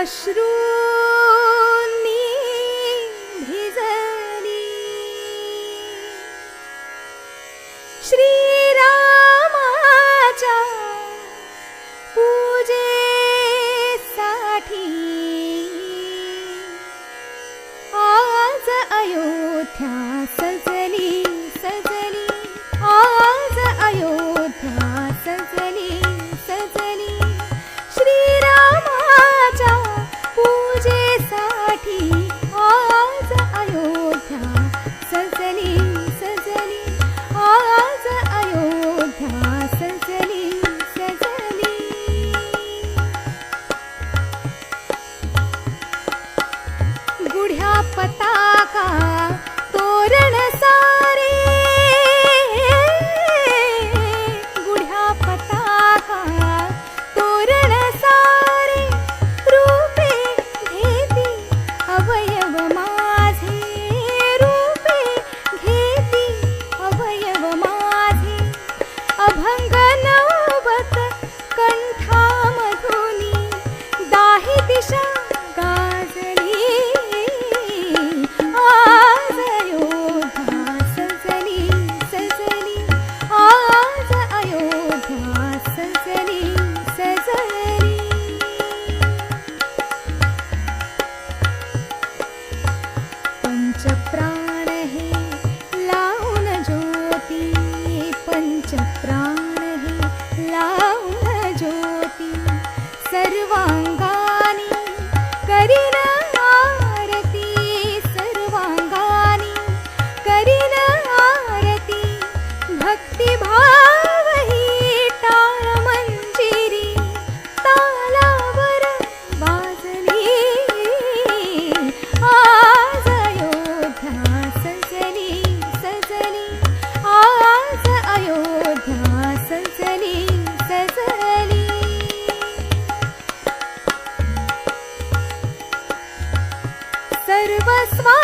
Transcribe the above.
अश्रूंनी भिजली। श्रीरामाच्या पूजेसाठी आज अयोध्या चक्राङ्ग्योति सर्वाङ्गानि करिण मारति सर्वाङ्गानि करिण मारति भक्तिभा ಸರ್ವಸ್ವಾ